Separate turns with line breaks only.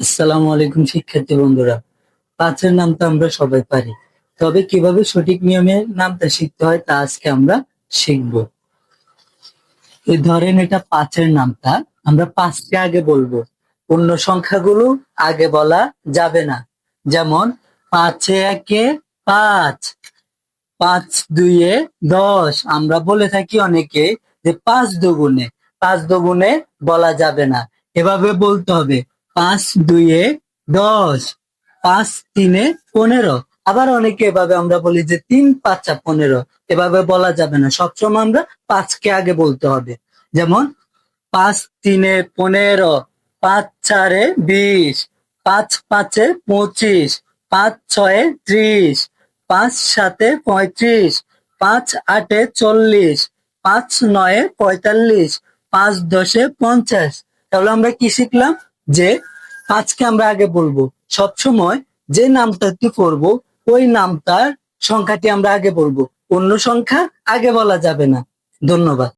আসসালামু আলাইকুম শিক্ষার্থী বন্ধুরা। পাঁচের নাম তো আমরা সবাই পারি। তবে কীভাবে সঠিক নিয়মে নামটা শিখতে হয় তা আজকে আমরা শিখব। এই ধরেন এটা পাঁচের নামটা। আমরা পাঁচকে আগে বলব। অন্য সংখ্যাগুলো আগে বলা যাবে না। যেমন পাঁচে একে পাঁচ পাঁচ দুইয়ে দশ। আমরা বলে থাকি অনেকে যে পাঁচ দুগুণে। পাঁচ দুগুণে বলা যাবে না। এভাবে বলতে হবে। পাঁচ, দুইয়ে দশ, পাঁচ, তিনে পনেরো। আবার অনেকে এভাবে আমরা বলি যে তিন, পাঁচা পনেরো। এভাবে বলা যাবে না। সবসময় আমরা পাঁচকে আগে বলতে হবে। যেমন, পাঁচ, তিনে পনেরো, পাঁচ, চারে বিশ, পাঁচ, পাঁচে পঁচিশ, পাঁচ, ছয়ে ত্রিশ, পাঁচ, সাতে পঁয়ত্রিশ, পাঁচ, আটে চল্লিশ, পাঁচ, নয়ে পঁয়তাল্লিশ, পাঁচ, দশে পঞ্চাশ। তাহলে আমরা কি শিখলাম? যে আজকে আমরা আগে বলব, সবসময় যে নামটা কি করব ওই নামটার সংখ্যাটি আমরা আগে বলব। অন্য সংখ্যা আগে বলা যাবে না। ধন্যবাদ।